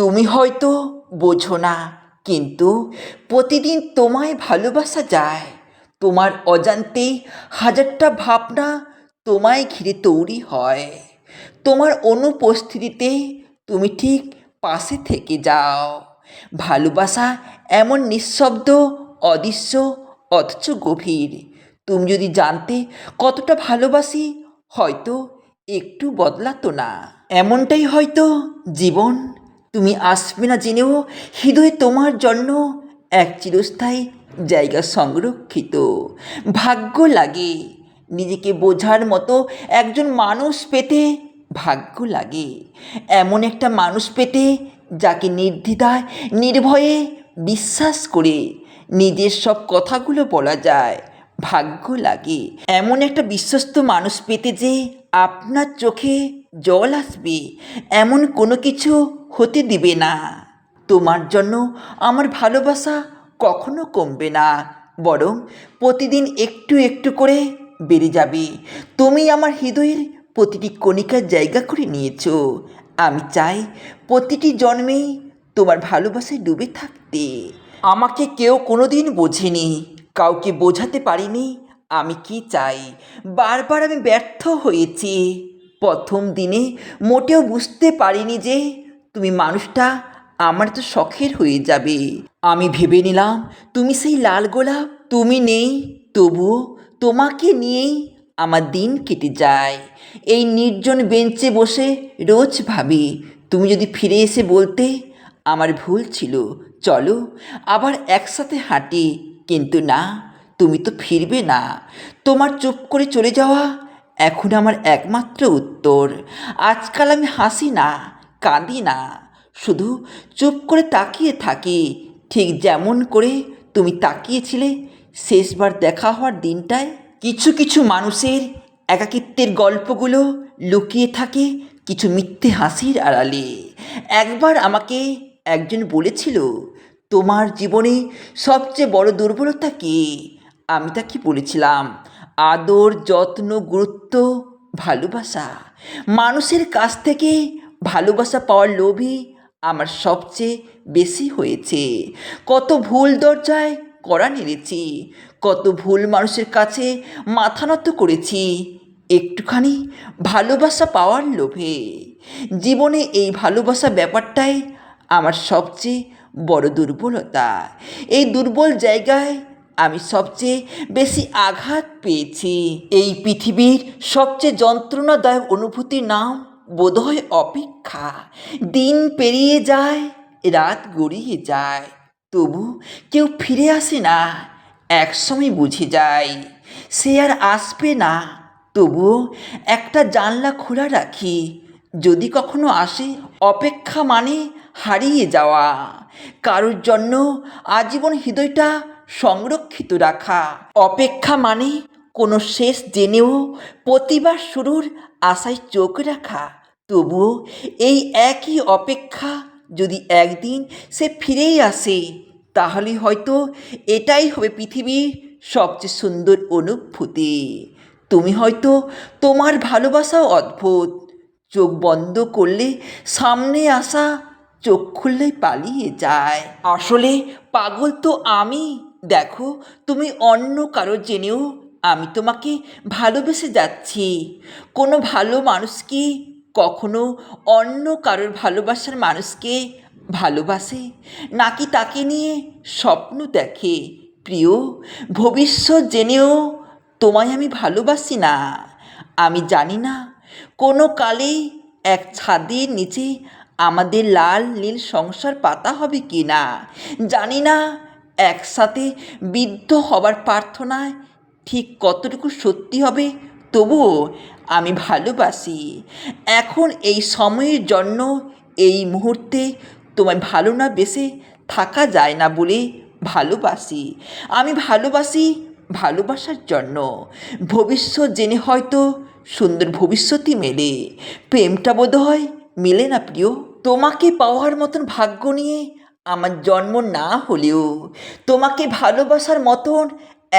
তুমি হয়তো বোঝো না, কিন্তু প্রতিদিন তোমায় ভালোবাসা যায়। তোমার অজান্তেই হাজারটা ভাবনা তোমায় ঘিরে তৈরি হয়। তোমার অনুপস্থিতিতে তুমি ঠিক পাশে থেকে যাও। ভালোবাসা এমন নিঃশব্দ, অদৃশ্য, অথচ গভীর। তুমি যদি জানতে কতটা ভালোবাসি, হয়তো একটু বদলাতো না। এমনটাই হয়তো জীবন তুমি আসবে না জেনেও হৃদয়ে তোমার জন্য এক চিরস্থায়ী জায়গা সংরক্ষিত। ভাগ্য লাগে। নিজেকে বোঝার মতো একজন মানুষ পেতে ভাগ্য লাগে। এমন একটা মানুষ পেতে যাকে নির্দ্বিধায়, নির্ভয়ে বিশ্বাস করে নিজের সব কথাগুলো বলা যায়, ভাগ্য লাগে। এমন একটা বিশ্বস্ত মানুষ পেতে যে আপনার চোখে জল আসবে, এমন কোনো কিছু হতে দিবে না। তোমার জন্য আমার ভালোবাসা কখনো কমবে না, বরং প্রতিদিন একটু একটু করে বেড়ে যাবে। তুমি আমার হৃদয়ের প্রতিটি কণিকার জায়গা করে নিয়েছো। আমি চাই প্রতিটি জন্মেই তোমার ভালোবাসায় ডুবে থাকতে। আমাকে কেউ কোনোদিন বোঝেনি, কাউকে বোঝাতে পারিনি। আমি কি চাই? বারবার আমি ব্যর্থ হয়েছি। প্রথম দিনে মোটেও বুঝতে পারিনি যে তুমি মানুষটা আমার তো শখের হয়ে যাবে। আমি ভেবে নিলাম, তুমি সেই লাল গোলাপ, তুমি নেই, তবুও তোমাকে নিয়েই আমার দিন কেটে যায়। এই নির্জন বেঞ্চে বসে রোজ ভাবি, তুমি যদি ফিরে এসে বলতে আমার ভুল ছিল, চলো আবার একসাথে হাঁটি। কিন্তু না, তুমি তো ফিরবে না। তোমার চুপ করে চলে যাওয়া এখন আমার একমাত্র উত্তর। আজকাল আমি হাসি না কাঁদি না। শুধু চুপ করে তাকিয়ে থাকি, ঠিক যেমন করে তুমি তাকিয়েছিলে। শেষবার দেখা হওয়ার দিনটায় কিছু কিছু মানুষের একাকিত্বের গল্পগুলো লুকিয়ে থাকে কিছু মিথ্যে হাসির আড়ালে। একবার আমাকে একজন বলেছিল, তোমার জীবনে সবচেয়ে বড় দুর্বলতা কী? আমি তাকে বলেছিলাম, আদর, যত্ন, গুরুত্ব, ভালোবাসা। মানুষের কাছ থেকে ভালোবাসা পাওয়ার লোভই আমার সবচেয়ে বেশি হয়েছে। কত ভুল দরজায় কড়া নেড়েছি, কত ভুল মানুষের কাছে মাথা নত করেছি, একটুখানি ভালোবাসা পাওয়ার লোভে। জীবনে এই ভালোবাসা ব্যাপারটাই আমার সবচেয়ে বড় দুর্বলতা। এই দুর্বল জায়গায় আমি সবচেয়ে বেশি আঘাত পেয়েছি। এই পৃথিবীর সবচেয়ে যন্ত্রণাদায়ক অনুভূতির নাম বোধহয় অপেক্ষা। দিন পেরিয়ে যায়, রাত গড়িয়ে যায়। তবু কেউ ফিরে আসে না, একসময় বুঝে যায়। সে আর আসবে না। তবুও একটা জানলা খোলা রাখি। যদি কখনো আসে, অপেক্ষা মানে হারিয়ে যাওয়া। কারোর জন্য আজীবন হৃদয়টা সংরক্ষিত রাখা। অপেক্ষা মানে কোনো শেষ জেনেও প্রতিবার শুরুর আশায় চোখ রাখা। তবুও এই একই অপেক্ষা যদি একদিন সে ফিরেই আসে, তাহলে হয়তো এটাই হবে পৃথিবীর সবচেয়ে সুন্দর অনুভূতি। তুমি হয়তো তোমার ভালোবাসাও অদ্ভুত। চোখ বন্ধ করলে সামনে আসা চোখ খুললেই পালিয়ে যায়। আসলে পাগল তো আমি। দেখো, তুমি অন্য কারও জেনেও আমি তোমাকে ভালোবেসে যাচ্ছি। কোনো ভালো মানুষ কি কখনো অন্য কারোর ভালোবাসার মানুষকে ভালোবাসে? নাকি তাকে নিয়ে স্বপ্ন দেখে? প্রিয়, ভবিষ্যৎ জেনেও তোমায় আমি ভালোবাসি না। আমি জানি না, কোনো কালেই এক ছাদের নিচে আমাদের লাল নীল সংসার পাতা হবে কি না। জানি না, একসাথে বিদ্ধ হবার প্রার্থনায় ঠিক কতটুকু সত্যি হবে? তবুও আমি ভালোবাসি। এখন এই সময়ের জন্য এই মুহূর্তে তোমায় ভালো না বেসে থাকা যায় না বলে ভালোবাসি। আমি ভালোবাসি ভালোবাসার জন্য। ভবিষ্যৎ জেনে হয়তো সুন্দর ভবিষ্যতই মেলে। প্রেমটা বোধ হয় মেলে না প্রিয়। তোমাকে পাওয়ার মতন ভাগ্য নিয়ে আমার জন্ম না হলেও, তোমাকে ভালোবাসার মতন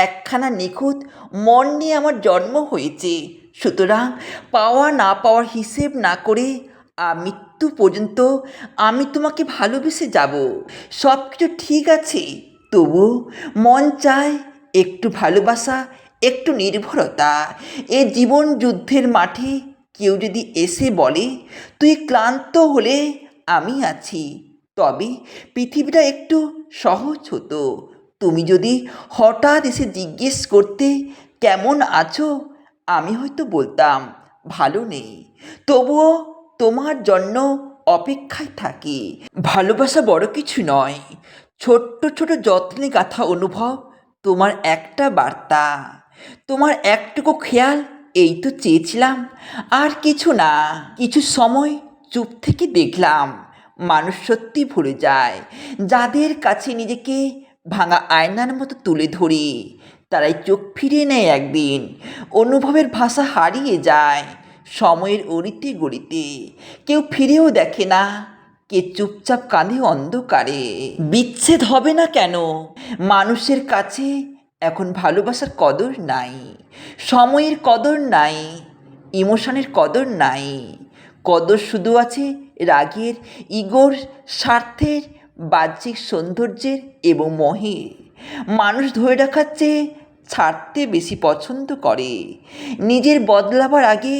একখানা নিখুঁত মন নিয়ে আমার জন্ম হয়েছে। সুতরাং পাওয়া না পাওয়ার হিসেব না করে আর মৃত্যু পর্যন্ত আমি তোমাকে ভালোবেসে যাব। সব কিছু ঠিক আছে তবু মন চায় একটু ভালোবাসা, একটু নির্ভরতা। এ জীবন যুদ্ধের মাঠে কেউ যদি এসে বলে, তুই ক্লান্ত হলে আমি আছি। তবে পৃথিবীটা একটু সহজ হতো। তুমি যদি হঠাৎ এসে জিজ্ঞেস করতে, কেমন আছো? আমি হয়তো বলতাম, ভালো নেই। তবুও তোমার জন্য অপেক্ষায় থাকি। ভালোবাসা বড় কিছু নয়। ছোট্ট, ছোট যত্নে গাথা অনুভব তোমার একটা বার্তা। তোমার একটুকু খেয়াল, এই তো চেয়েছিলাম। আর কিছু না, কিছু সময় চুপ থেকে দেখলাম মানুষ সত্যি ভুলে যায়। যাদের কাছে নিজেকে ভাঙা আয়নার মতো তুলে ধরি তারাই চোখ ফিরিয়ে নেয় একদিন। অনুভবের ভাষা হারিয়ে যায় সময়ের অরিতে গড়িতে। কেউ ফিরেও দেখে না, কে চুপচাপ কাঁদে অন্ধকারে। বিচ্ছেদ হবে না কেন? মানুষের কাছে এখন ভালোবাসার কদর নাই। সময়ের কদর নাই, ইমোশনের কদর নাই। কদর শুধু আছে রাগের, ইগোর, স্বার্থের, বাহ্যিক সৌন্দর্যের এবং মোহের। মানুষ ধরে রাখার চেয়ে ছাড়তে বেশি পছন্দ করে। নিজের বদলাবার আগে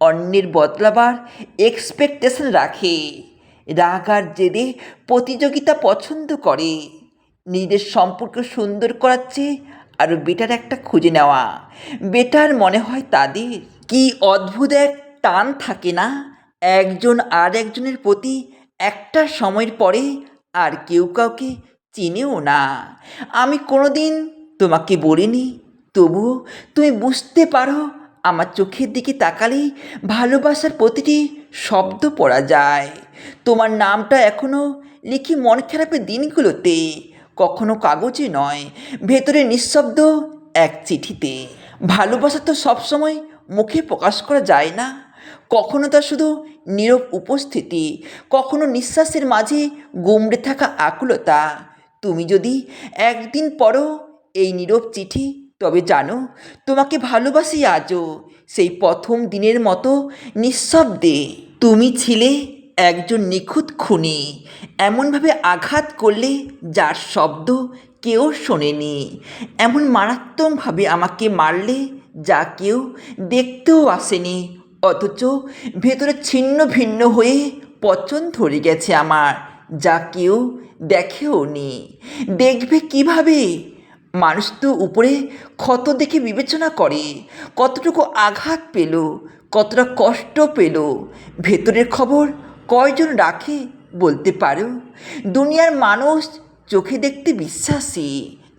অন্যের বদলাবার এক্সপেকটেশন রাখে। রাগ আর জেদে প্রতিযোগিতা পছন্দ করে। নিজেদের সম্পর্ক সুন্দর করার চেয়ে আরও বেটার একটা খুঁজে নেওয়া। বেটার মনে হয় তাদের। কি অদ্ভুত এক টান থাকে না? একজন আর একজনের প্রতি একটা সময়ের পরে আর কেউ কাউকে চিনেও না। আমি কোনোদিন তোমাকে বলিনি? তবুও তুমি বুঝতে পারো, আমার চোখের দিকে তাকালেই ভালোবাসার প্রতিটি শব্দ পড়া যায়। তোমার নামটা এখনও লিখি মন খারাপের দিনগুলোতে, কখনো কাগজে নয়, ভেতরে নিঃশব্দ এক চিঠিতে। ভালোবাসা তো সবসময় মুখে প্রকাশ করা যায় না, কখনো তা শুধু নীরব উপস্থিতি, কখনো নিঃশ্বাসের মাঝে গুমড়ে থাকা আকুলতা। তুমি যদি একদিন পড়ো এই নীরব চিঠি, তবে জানো, তোমাকে ভালোবাসি আজও। সেই প্রথম দিনের মতো নিঃশব্দে তুমি ছিলে একজন নিখুঁত খুনি। এমনভাবে আঘাত করলে যার শব্দ কেউ শোনেনি। এমন মারাত্মকভাবে আমাকে মারলে যা কেউ দেখতেও আসেনি। অথচ ভেতরে ছিন্ন ভিন্ন হয়ে পচন ধরে গেছে আমার, যা কেউ দেখেও নি দেখবে কীভাবে? মানুষ তো উপরে ক্ষত দেখে বিবেচনা করে, কতটুকু আঘাত পেল, কতটা কষ্ট পেল, ভেতরের খবর কয়জন রাখে বলতে পারো? দুনিয়ার মানুষ চোখে দেখতে বিশ্বাসী,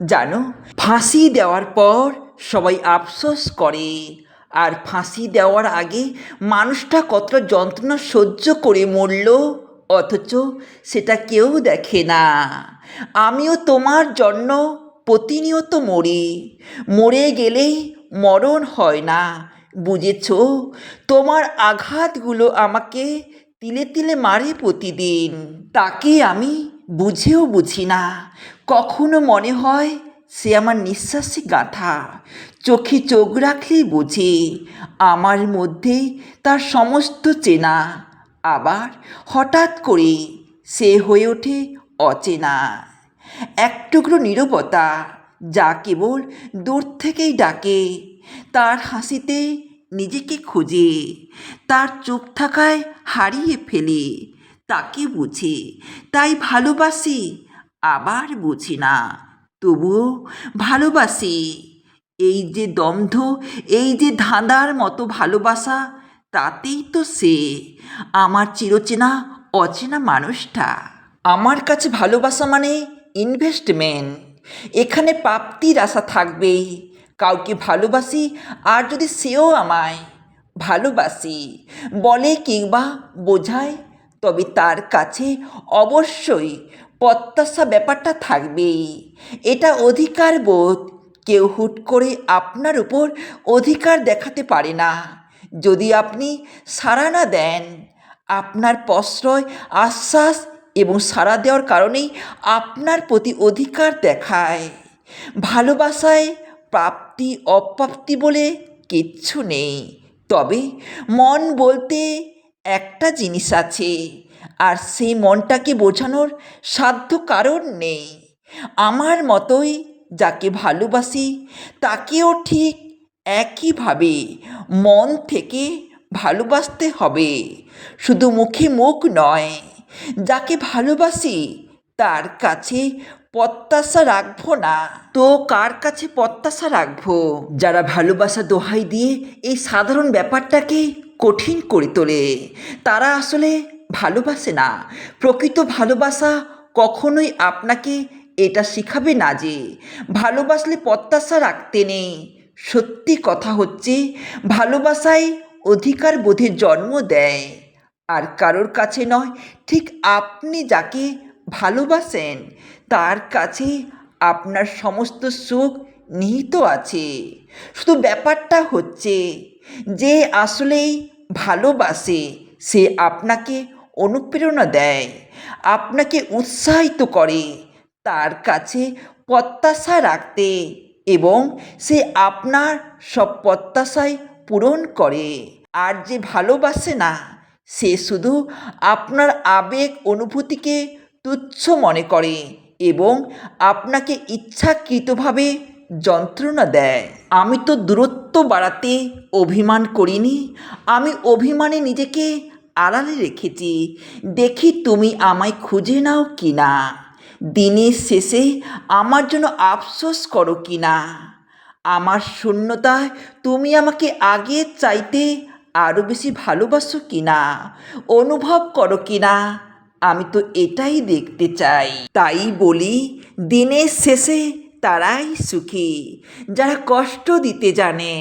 জানো? ফাঁসি দেওয়ার পর সবাই আফসোস করে, আর ফাঁসি দেওয়ার আগে মানুষটা কতটা যন্ত্রণা সহ্য করে মরল, অথচ সেটা কেউ দেখে না। আমিও তোমার জন্য প্রতিনিয়ত মরি। মরে গেলেই মরণ হয় না, বুঝেছ? তোমার আঘাতগুলো আমাকে তিলে তিলে মারে প্রতিদিন। তাকে আমি বুঝেও বুঝি না। কখনো মনে হয় সে আমার নিঃশ্বাসে গাঁথা। চোখে চোখ রাখলেই বুঝি আমার মধ্যে তার সমস্ত চেনা। আবার হঠাৎ করে সে হয়ে ওঠে অচেনা। এক টুকরো নীরবতা যা কেবল দূর থেকেই ডাকে। তার হাসিতে নিজেকে খুঁজে, তার চুপ থাকায় হারিয়ে ফেলে। তাকে বুঝে, তাই ভালোবাসি, আবার বুঝি না। তবুও ভালোবাসি। এই যে দম্ধ এই যে ধাঁধার মতো ভালোবাসা, তাতেই তো সে আমার চিরচেনা, অচেনা মানুষটা। আমার কাছে ভালোবাসা মানে ইনভেস্টমেন্ট এখানে প্রাপ্তির আশা থাকবেই। কাউকে ভালোবাসি আর যদি সেও আমায় ভালোবাসি, বলে কিংবা বোঝায়, তবে তার কাছে অবশ্যই প্রত্যাশা ব্যাপারটা থাকবেই। এটা অধিকার বোধ কেউ হুট করে আপনার উপর অধিকার দেখাতে পারে না। যদি আপনি সাড়া না দেন, আপনার প্রশ্রয়, আশ্বাস এবং সাড়া দেওয়ার কারণেই আপনার প্রতি অধিকার দেখায়। ভালোবাসায় প্রাপ্তি, অপ্রাপ্তি বলে কিচ্ছু নেই। তবে মন বলতে একটা জিনিস আছে, আর সেই মনটাকে বোঝানোর সাধ্য কারণ নেই। আমার মতোই যাকে ভালোবাসি, তাকেও ঠিক একইভাবে মন থেকে ভালোবাসতে হবে। শুধু মুখে মুখ নয় যাকে ভালোবাসি, তার কাছে প্রত্যাশা রাখব না। তো কার কাছে প্রত্যাশা রাখব? যারা ভালোবাসা দোহাই দিয়ে এই সাধারণ ব্যাপারটাকে কঠিন করে তোলে, তারা আসলে ভালোবাসে না। প্রকৃত ভালোবাসা কখনোই আপনাকে এটা শিখাবে না যে, ভালোবাসলে প্রত্যাশা রাখতে নেই। সত্যি কথা হচ্ছে ভালোবাসায় অধিকার বোধের জন্ম দেয়। আর কারোর কাছে নয়, ঠিক আপনি যাকে ভালোবাসেন, তার কাছে আপনার সমস্ত সুখ নিহিত আছে। শুধু ব্যাপারটা হচ্ছে যে আসলেই ভালোবাসে, সে আপনাকে অনুপ্রেরণা দেয়, আপনাকে উৎসাহিত করে, তার কাছে প্রত্যাশা রাখতে এবং সে আপনার সব প্রত্যাশাই পূরণ করে। আর যে ভালোবাসে না সে শুধু আপনার আবেগ অনুভূতিকে তুচ্ছ মনে করে এবং আপনাকে ইচ্ছাকৃতভাবে যন্ত্রণা দেয়। আমি তো দূরত্ব বাড়াতে অভিমান করিনি। আমি অভিমানে নিজেকে আড়ালে রেখেছি। দেখি তুমি আমায় খুঁজে নাও কি না দিনের শেষে আমার জন্য আফসোস করো কি না আমার শূন্যতায় তুমি আমাকে আগের চাইতে আরও বেশি ভালোবাসো কি না অনুভব করো কি না আমি তো এটাই দেখতে চাই। তাই বলি, দিনের শেষে তারাই সুখী, যারা কষ্ট দিতে জানে।